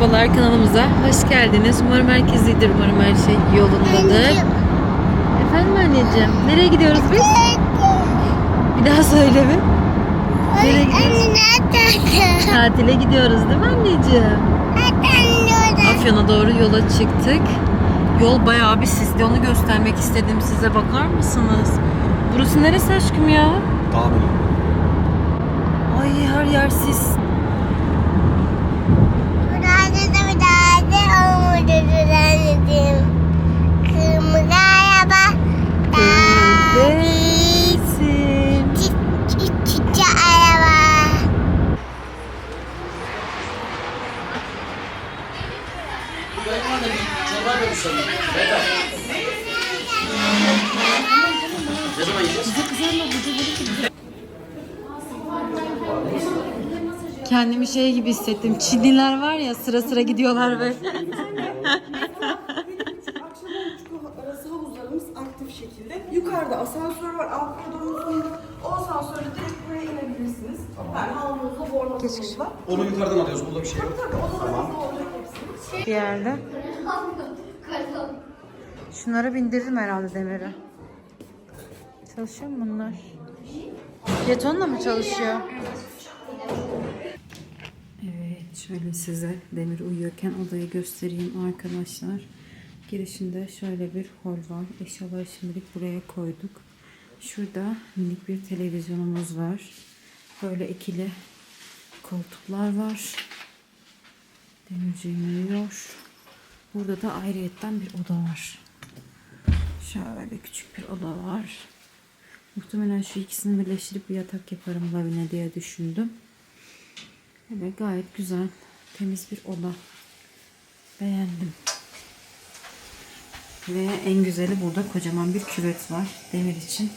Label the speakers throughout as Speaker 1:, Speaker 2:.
Speaker 1: merhabalar kanalımıza. Hoş geldiniz. Umarım herkes iyidir. Umarım her şey yolundadır. Efendim anneciğim. Nereye gidiyoruz biz? Bir daha söyle bir. Nereye gidiyoruz? Tatile gidiyoruz değil mi anneciğim? Afyon'a doğru yola çıktık. Yol bayağı bir sisli. Onu göstermek istedim size. Bakar mısınız? Burası neresi aşkım ya?
Speaker 2: Daha böyle.
Speaker 1: Ay her yer sis.
Speaker 3: Kırmızı araba.
Speaker 1: Neredesin?
Speaker 3: Çiçek araba.
Speaker 1: Kendimi şey gibi hissettim. Çinliler var ya sıra sıra gidiyorlar böyle.
Speaker 4: Akşam arası havuzlarımız aktif şekilde. Yukarıda asansör var. Alt koridorun sonunda. O asansörle direkt buraya inebilirsiniz. Yani havlunuzla, bornozunuzla.
Speaker 2: Onu yukarıdan alıyoruz. Burada bir şey yok.
Speaker 4: Tabii odalarınızda olacak.
Speaker 1: Bir yerde. Şunları bindiririm herhalde demiri. Çalışıyor mu bunlar? Jetonla mı çalışıyor? Evet şöyle size Demir uyuyorken odayı göstereyim arkadaşlar. Girişinde şöyle bir hol var. Eşyaları şimdilik buraya koyduk. Şurada minik bir televizyonumuz var. Böyle ikili koltuklar var. Demirciğim uyuyor. Burada da ayrıyetten bir oda var. Şöyle küçük bir oda var. Muhtemelen şu ikisini birleştirip bir yatak yaparım lavine diye düşündüm. Evet gayet güzel. Temiz bir oda. Beğendim. Ve en güzeli burada kocaman bir küvet var. Demir için.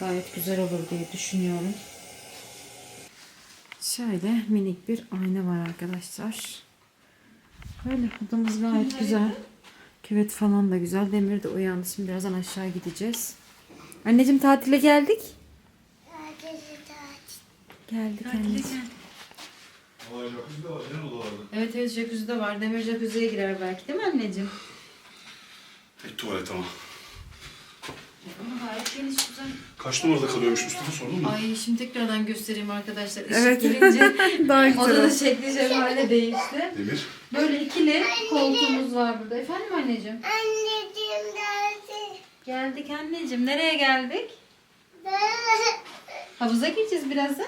Speaker 1: Gayet güzel olur diye düşünüyorum. Şöyle minik bir ayna var arkadaşlar. Böyle odamız gayet güzel. Küvet falan da güzel. Demir de uyandı. Şimdi birazdan aşağı gideceğiz. Anneciğim tatile geldik. Geldik anneciğim. Evet evet jacuzzi de var. Demir jacuzziye girer belki değil mi anneciğim?
Speaker 2: Tek tuvalet ama.
Speaker 1: Ama gayet geniş güzel.
Speaker 2: Kaç numarada kalıyormuş Mustafa sordun mu?
Speaker 1: Ay şimdi tekrardan göstereyim arkadaşlar. Işık
Speaker 4: Evet.
Speaker 1: gelince
Speaker 4: Daha güzel
Speaker 1: odanın
Speaker 4: oldu.
Speaker 1: şekli şemali değişti.
Speaker 2: Demir.
Speaker 1: Böyle ikili koltuğumuz var burada. Efendim anneciğim?
Speaker 3: Anneciğim dersi.
Speaker 1: Geldik anneciğim. Nereye geldik? Havuza gireceğiz birazdan.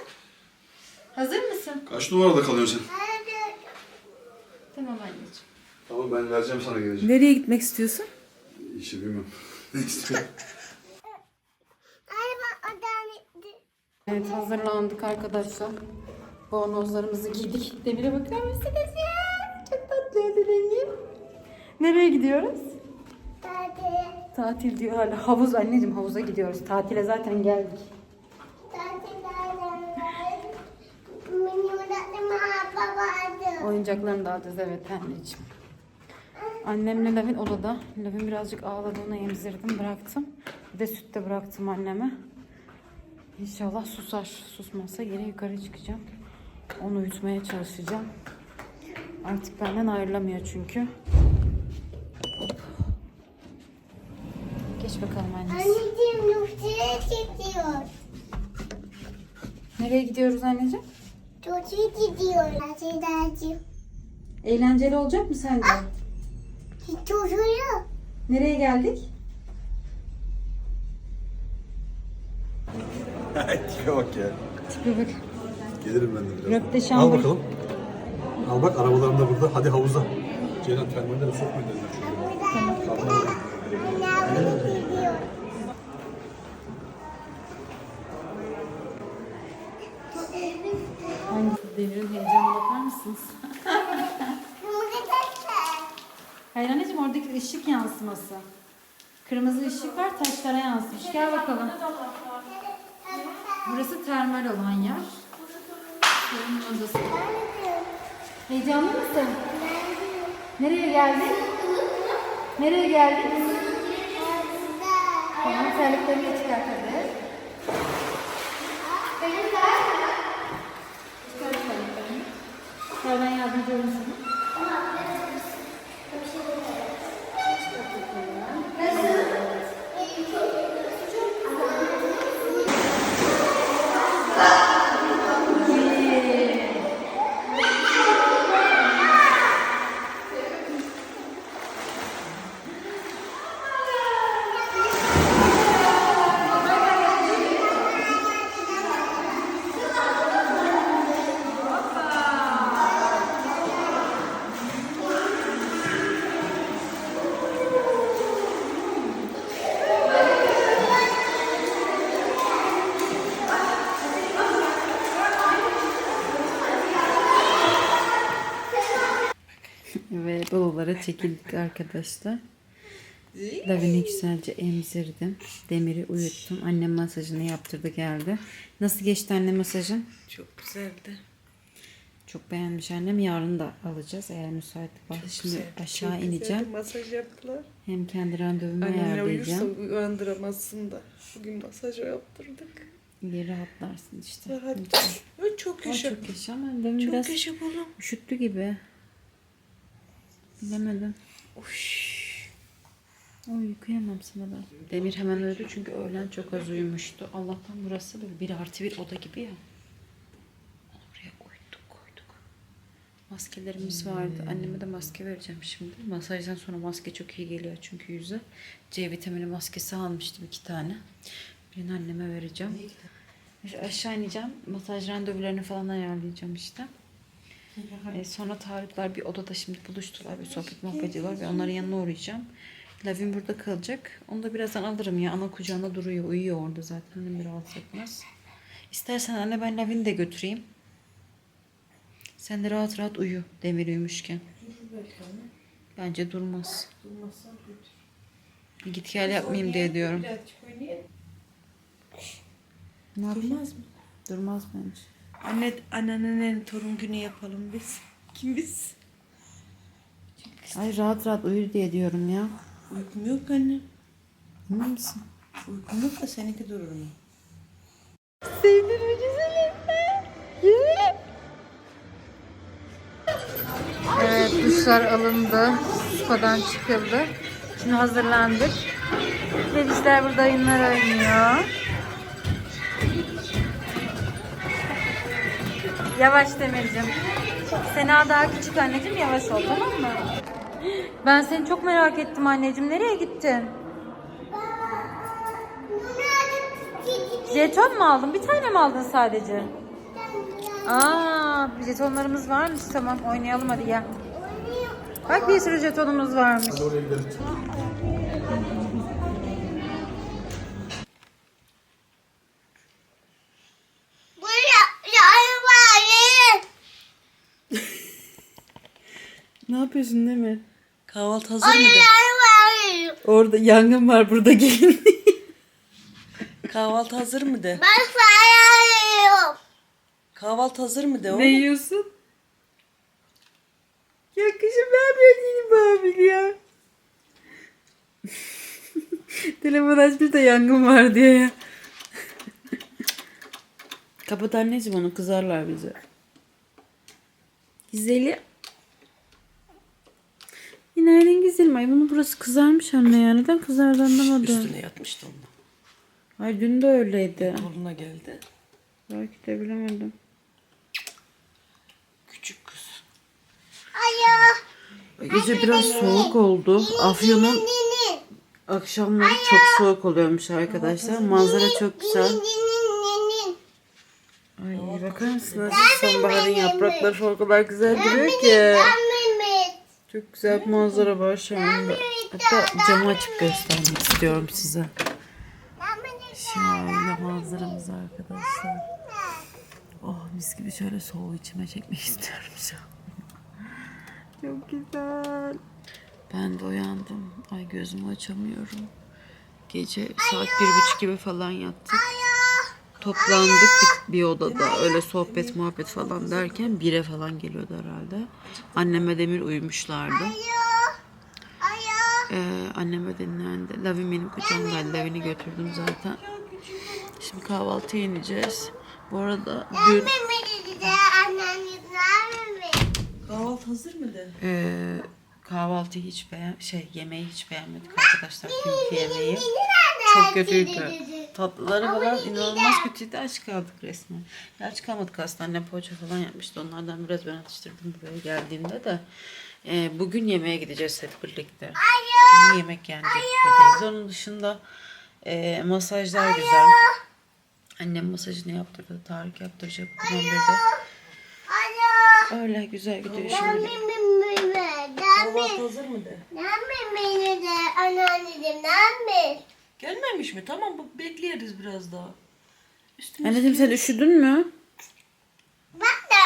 Speaker 1: Hazır mısın?
Speaker 2: Kaç numarada kalıyorsun sen?
Speaker 1: Tamam anneciğim.
Speaker 2: Tamam ben vereceğim sana gelecek.
Speaker 1: Nereye gitmek istiyorsun?
Speaker 2: İşte bilmiyorum. Ne
Speaker 3: odan
Speaker 1: Evet hazırlandık arkadaşlar. Bornozlarımızı giydik. Demir'e bakar mısınız ya? Çok tatlıydı Demir. Nereye gidiyoruz?
Speaker 3: Tatile.
Speaker 1: Tatil diyor hala. Havuz anneciğim havuza gidiyoruz. Tatile zaten geldik. Oyuncaklarını da alacağız evet anneciğim. Annemle Lavin odada. Lavin birazcık ağladı onu emzirdim bıraktım. Bir de süt de bıraktım anneme. İnşallah susar. Susmazsa geri yukarı çıkacağım. Onu uyutmaya çalışacağım. Artık benden ayrılamıyor çünkü. Geç bakalım annesi.
Speaker 3: Anneciğim Nursi'ye gidiyor.
Speaker 1: Nereye gidiyoruz anneciğim?
Speaker 3: Nursi'ye gidiyor. Tatildeyim.
Speaker 1: Eğlenceli olacak mı sence?
Speaker 3: Çocuğu.
Speaker 1: Nereye geldik?
Speaker 2: Tipe bak ya.
Speaker 1: Tipe bak.
Speaker 2: Gelirim ben de biraz.
Speaker 1: Röpte
Speaker 2: Al bakalım. Al bak arabalarım da burada. Hadi havuza. Ceylan termometre sokmayın dediler çocuğa.
Speaker 1: Devirin heyecanına bakar mısınız? Hayır anneciğim oradaki ışık yansıması. Kırmızı ışık var taşlara yansımış. Gel bakalım. Burası termal olan yer. Sorunun odası. Heyecanlı mısın? Nereye geldin? Nereye geldin? Tamam terliklerini de çıkart ben yardımcı olayım sana. Arabalara çekildik arkadaşlar. Lavini güzelce emzirdim. Demir'i uyuttum. Annem masajını yaptırdı geldi. Nasıl geçti anne masajın?
Speaker 4: Çok güzeldi.
Speaker 1: Çok beğenmiş annem. Yarın da alacağız eğer müsaitlik varsa. Şimdi aşağı ineceğim.
Speaker 4: Masaj yaptılar.
Speaker 1: Hem kendi randevumu
Speaker 4: Annemle uyursa
Speaker 1: ayarlayacağım.
Speaker 4: uyandıramazsın da. Bugün masaj yaptırdık.
Speaker 1: Bir rahatlarsın işte.
Speaker 4: Rahat. Çok yaşa.
Speaker 1: çok yaşa ama
Speaker 4: Çok
Speaker 1: biraz
Speaker 4: yaşa
Speaker 1: üşüttü gibi. Bilemedim.
Speaker 4: Uş.
Speaker 1: Oy yıkayamam sana ben. Demir hemen öldü çünkü öğlen çok az uyumuştu. Allah'tan burası böyle bir artı bir oda gibi ya. Onu buraya koyduk koyduk. Maskelerimiz vardı. Anneme de maske vereceğim şimdi. Masajdan sonra maske çok iyi geliyor çünkü yüze. C vitamini maskesi almıştım iki tane. Birini anneme vereceğim. İşte Aşağı ineceğim. Masaj randevularını falan ayarlayacağım işte. E, sonra Tarıklar bir odada şimdi buluştular. Bir sohbet muhabbet ediyorlar ve onların yanına uğrayacağım. Lavin burada kalacak. Onu da birazdan alırım ya. Ana kucağında duruyor. Uyuyor orada zaten. Annem bir rahatsız etmez. İstersen anne ben Lavin'i de götüreyim. Sen de rahat rahat uyu. Demir uyumuşken. Bence durmaz. Git gel yapmayayım diye diyorum. Ne yapayım?
Speaker 4: Durmaz mı?
Speaker 1: Durmaz bence.
Speaker 4: Anne, anneannenin torun günü yapalım biz. Kim biz?
Speaker 1: Ay rahat rahat uyu diye diyorum ya.
Speaker 4: Uykum yok anne.
Speaker 1: Emin misin?
Speaker 4: Uykum yok da seninki durur mu?
Speaker 1: Sevdin mi güzelim? Güzelim. Evet duşlar alındı. Spadan çıkıldı. Şimdi hazırlandık. Ve bizler burada oyunlar oynuyor. Yavaş Demir'cim. Sena daha küçük anneciğim yavaş ol tamam mı? Ben seni çok merak ettim anneciğim. Nereye gittin? Jeton mu aldın? Bir tane mi aldın sadece? Aa, jetonlarımız varmış. Tamam oynayalım hadi gel. Bak bir sürü jetonumuz varmış.
Speaker 2: Hadi oraya gidelim.
Speaker 1: Ne yapıyorsun değil mi?
Speaker 4: Kahvaltı hazır mıdır?
Speaker 1: Orada yangın var burada gelin.
Speaker 4: Kahvaltı hazır mı de?
Speaker 3: Ben sayarım.
Speaker 4: Kahvaltı hazır mı de o?
Speaker 1: ne yiyorsun? Ya kışım ben böyle Babil ya. Telefon açmış da yangın var diye ya. Kapat anneciğim onu kızarlar bize. Güzeli. Günaydın güzelim. Ay bunun burası kızarmış anne ya. Neden kızardı anlamadım.
Speaker 4: Üstüne yatmıştı onunla.
Speaker 1: Ay dün de öyleydi.
Speaker 4: Toruna geldi.
Speaker 1: Belki de bilemedim.
Speaker 4: Küçük kız.
Speaker 3: Alo.
Speaker 1: Gece biraz soğuk oldu. Afyon'un akşamları çok soğuk oluyormuş arkadaşlar. Manzara çok güzel. Ay bakar mısınız? Sonbaharın yaprakları o kadar güzel duruyor ki. Çok güzel bir manzara var şu anda. Hatta camı açıp göstermek istiyorum size. Şöyle manzaramız arkadaşlar. Oh mis gibi şöyle soğuğu içime çekmek istiyorum şu an. Çok güzel. Ben de uyandım. Ay gözümü açamıyorum. Gece saat bir buçuk gibi falan yattık. Toplandık bir, bir odada öyle sohbet muhabbet falan derken bire falan geliyordu herhalde. Anneme Demir uyumuşlardı. Ee, anneme dinlendi. Lavin benim kucağımdaydı. Lavin'i götürdüm zaten. Şimdi kahvaltıya ineceğiz. Bu arada dün.
Speaker 4: Kahvaltı hazır mı de?
Speaker 1: Ee, kahvaltıyı hiç beğen şey yemeği hiç beğenmedik arkadaşlar dünkü yemeği. Çok kötüydü. Tatlıları falan inanılmaz kötüydü. Aç kaldık resmen. Ya aç kalmadık aslında. Annem poğaça falan yapmıştı. Onlardan biraz ben atıştırdım buraya geldiğimde de. Ee, bugün yemeğe gideceğiz hep birlikte. Çünkü yemek yenecek gibi değiliz. Onun dışında e, masajlar güzel. Annem masajını yaptırdı. Tarık yaptıracak bugün bir de. Öyle güzel gidiyor şimdi.
Speaker 4: Kahvaltı hazır mı de?
Speaker 3: Mehmet de anneannem Mehmet.
Speaker 4: Gelmemiş mi? Tamam bu bekleriz biraz daha. Üstüne
Speaker 1: Anneciğim sen üşüdün mü?
Speaker 3: Bak da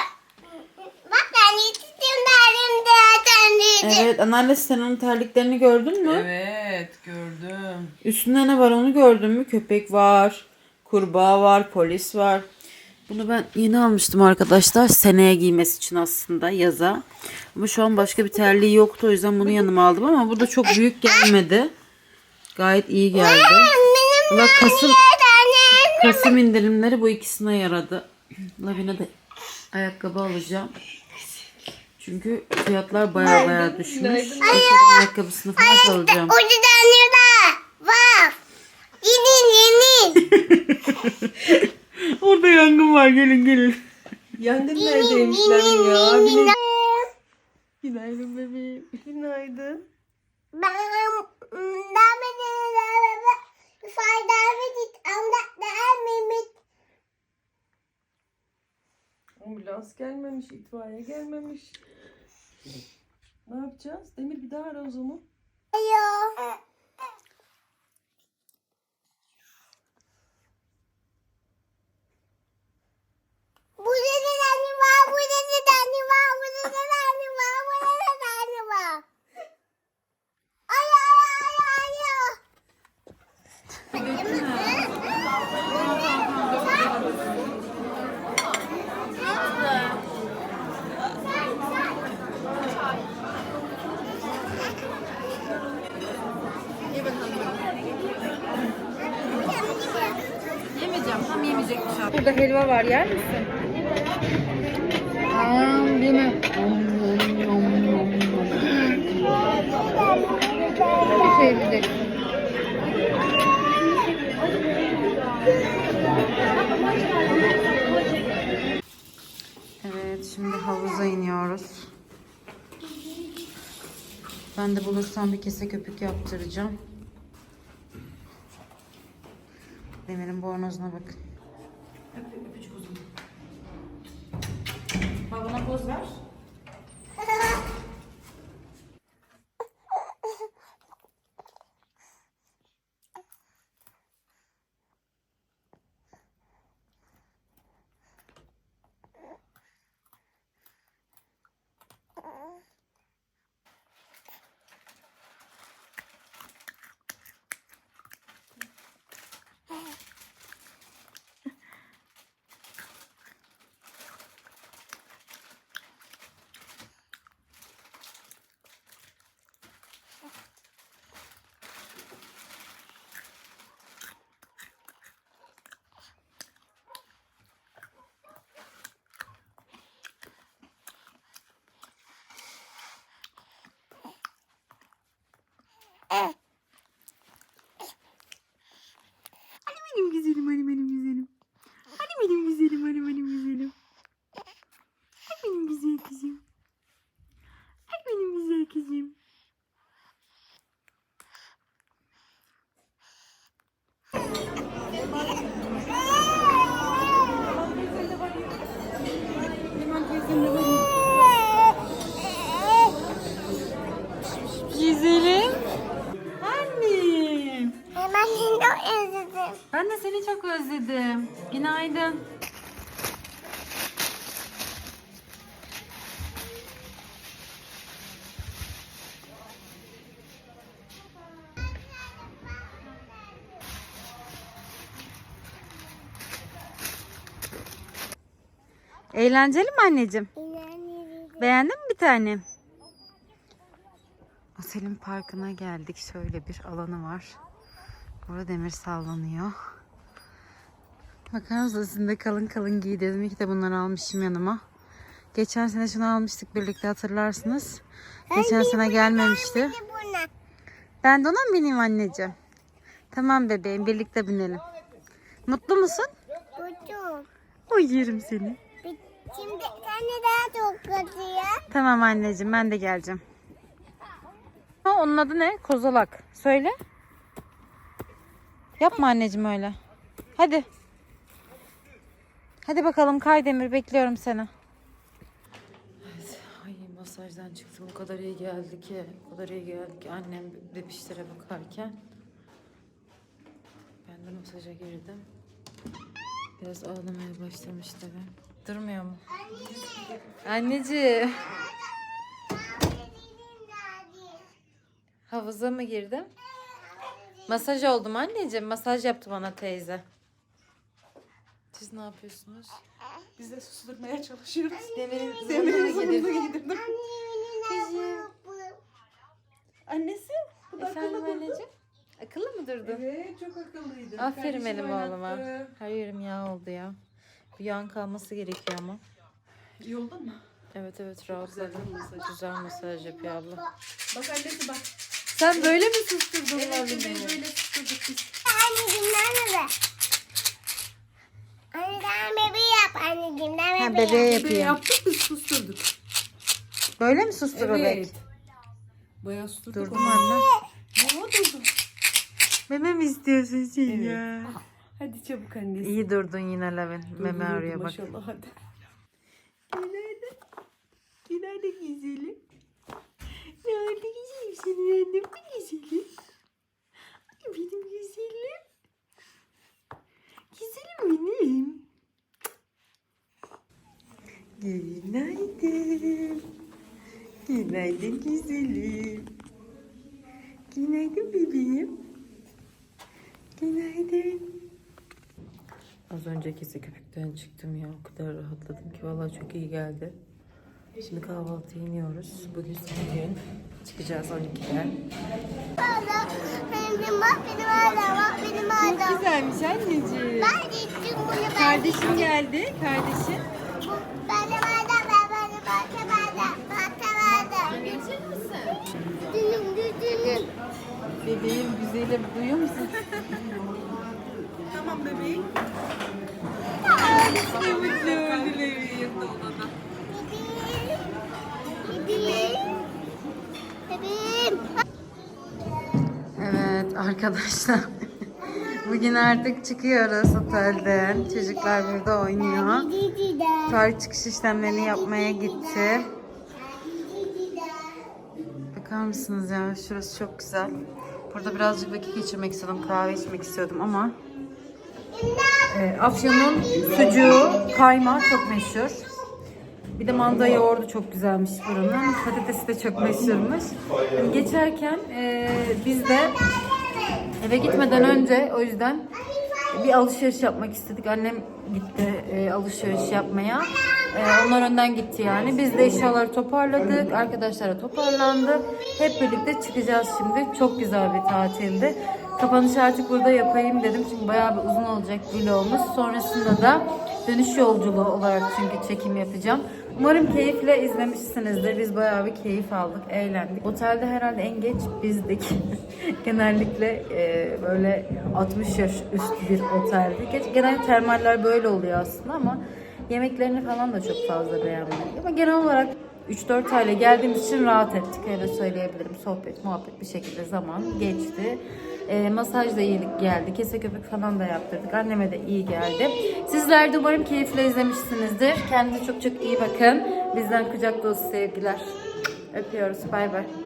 Speaker 3: bak da anneciğim derim de
Speaker 1: Evet anneanne sen onun terliklerini gördün mü?
Speaker 4: Evet gördüm.
Speaker 1: Üstünde ne var onu gördün mü? Köpek var, kurbağa var, polis var. Bunu ben yeni almıştım arkadaşlar. Seneye giymesi için aslında yaza. Ama şu an başka bir terliği yoktu. O yüzden bunu yanıma aldım ama bu da çok büyük gelmedi. Gayet iyi geldi. Valla Kasım, Kasım indirimleri bu ikisine yaradı. Lavina de ayakkabı alacağım. Çünkü fiyatlar baya baya düşmüş. Bakalım ayakkabısını falan alacağım.
Speaker 3: Orada
Speaker 1: yangın var gelin gelin.
Speaker 4: Yangın neredeymiş lan ya?
Speaker 1: Günaydın bebeğim.
Speaker 4: Günaydın.
Speaker 3: Ben ben ben faydamı git anlatlar Mehmet.
Speaker 4: Ambulans gelmemiş, itfaiye gelmemiş. Ne yapacağız? Demir bir daha ara o zaman.
Speaker 3: Ayo. Burada da tane var, burada da tane var, burada da tane var, burada da tane var. Ay ay ay ay ay.
Speaker 1: Yemeyeceğim. Tam yemeyecekmiş var. Yer misin? Aa, yeme. Sevecek. Evet, şimdi havuza iniyoruz. Ben de bulursam bir kese köpük yaptıracağım. Demir'in bornozuna bakın. Poz ver. Hadi benim güzelim, hadi benim güzelim. Hadi benim güzelim, hadi benim güzelim. Hadi benim güzel kızım. Hadi benim güzel kızım. Güzelim. Annem.
Speaker 3: Hemen seni özledim.
Speaker 1: Ben de seni çok özledim. Günaydın. Eğlenceli mi anneciğim?
Speaker 3: İnanıyorum.
Speaker 1: Beğendin mi bir tane? Otelin parkına geldik. Şöyle bir alanı var. Burada demir sallanıyor. Bakar mısınız? Sizin kalın kalın giy dedim. İyi de bunları almışım yanıma. Geçen sene şunu almıştık birlikte hatırlarsınız. Geçen sene gelmemişti. Ben de ona mı bineyim anneciğim? Tamam bebeğim birlikte binelim. Mutlu musun?
Speaker 3: Buldum.
Speaker 1: Oy yerim seni.
Speaker 3: Şimdi tane daha çok ya.
Speaker 1: Tamam anneciğim ben de geleceğim. Ha, onun adı ne? Kozalak. Söyle. Yapma anneciğim öyle. Hadi. Hadi bakalım Kaydemir bekliyorum seni. Ay masajdan çıktım. O kadar iyi geldi ki. O kadar iyi geldi ki annem bebişlere bakarken. Ben de masaja girdim. Biraz ağlamaya başlamış tabii. Durmuyor mu? Anneciğim. Havuza mı girdim? Masaj oldum anneciğim. Masaj yaptı bana teyze. Siz ne yapıyorsunuz?
Speaker 4: Biz de susturmaya çalışıyoruz.
Speaker 1: Demir'in
Speaker 4: Demir'in
Speaker 1: gidip.
Speaker 4: giydirdim.
Speaker 1: Kızım.
Speaker 4: Annesi. Bu da
Speaker 1: Efendim
Speaker 4: akıllı durdu.
Speaker 1: anneciğim? Akıllı mı durdu?
Speaker 4: Evet çok akıllıydı.
Speaker 1: Aferin
Speaker 4: Kardeşim
Speaker 1: benim oğluma. Her yerim yağ oldu ya. Bir yağın kalması gerekiyor ama.
Speaker 4: İyi oldun mu?
Speaker 1: Evet evet rahatladım. Güzel masaj yapıyor abla.
Speaker 4: Bak annesi bak.
Speaker 1: Sen böyle mi susturdun
Speaker 4: Evet bebeği
Speaker 1: beni?
Speaker 4: böyle susturduk biz.
Speaker 3: Anneciğim nerede? Anneciğim bebeği yap anneciğim.
Speaker 1: Ha
Speaker 3: Ben
Speaker 1: bebeğe
Speaker 4: Bebeği
Speaker 1: yapıyor.
Speaker 4: yaptık biz susturduk.
Speaker 1: Böyle mi sustur bebek?
Speaker 4: Evet. Bayağı susturduk.
Speaker 1: Durdum anne.
Speaker 4: Aa durdum.
Speaker 1: Meme mi istiyorsun sen
Speaker 4: Evet.
Speaker 1: ya?
Speaker 4: Hadi çabuk annesi.
Speaker 1: İyi durdun yine Levin. Meme
Speaker 4: Durdurdu
Speaker 1: arıyor bak.
Speaker 4: Maşallah hadi. Günaydın. Günaydın güzelim. Ne oldu güzelim seni annem mi güzelim? Ay benim güzelim. Güzelim benim. Günaydın. Günaydın güzelim. Günaydın bebeğim. Günaydın. Az önce kese köpükten çıktım ya. O kadar rahatladım ki vallahi çok iyi geldi. Şimdi kahvaltı iniyoruz. Bugün son gün. Çıkacağız 12'de.
Speaker 3: Benim bak benim adam bak benim adam.
Speaker 1: Güzelmiş anneciğim.
Speaker 3: Ben gittim bunu ben.
Speaker 1: Kardeşin geldi. Kardeşin. Arkadaşlar. Bugün artık çıkıyoruz otelden. Çocuklar burada oynuyor. Tarih çıkış işlemlerini yapmaya gitti. Bakar mısınız ya? Şurası çok güzel. Burada birazcık vakit geçirmek istedim. Kahve içmek istiyordum ama e, Afyon'un sucuğu, kaymağı çok meşhur. Bir de manda yoğurdu çok güzelmiş buranın. Patatesi de çok meşhurmuş. Hani geçerken e, biz de eve gitmeden önce o yüzden bir alışveriş yapmak istedik. Annem gitti e, alışveriş yapmaya. E, onlar önden gitti yani. Biz de eşyaları toparladık. Arkadaşlar da toparlandı. Hep birlikte çıkacağız şimdi. Çok güzel bir tatildi. Kapanışı artık burada yapayım dedim. Çünkü bayağı bir uzun olacak vlogumuz. Sonrasında da dönüş yolculuğu olarak çünkü çekim yapacağım. Umarım keyifle izlemişsinizdir. Biz bayağı bir keyif aldık, eğlendik. Otelde herhalde en geç bizdik. Genellikle e, böyle 60 yaş üstü bir oteldi. Geç, genel termaller böyle oluyor aslında ama yemeklerini falan da çok fazla beğenmedik. Ama genel olarak 3-4 aile geldiğimiz için rahat ettik. Öyle söyleyebilirim. Sohbet, muhabbet bir şekilde zaman geçti. E, masaj da iyilik geldi. Kese köpük falan da yaptırdık. Anneme de iyi geldi. Sizler de umarım keyifle izlemişsinizdir. Kendinize çok çok iyi bakın. Bizden kucak dolusu sevgiler. Öpüyoruz. Bay bay.